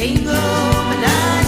Hey, go, my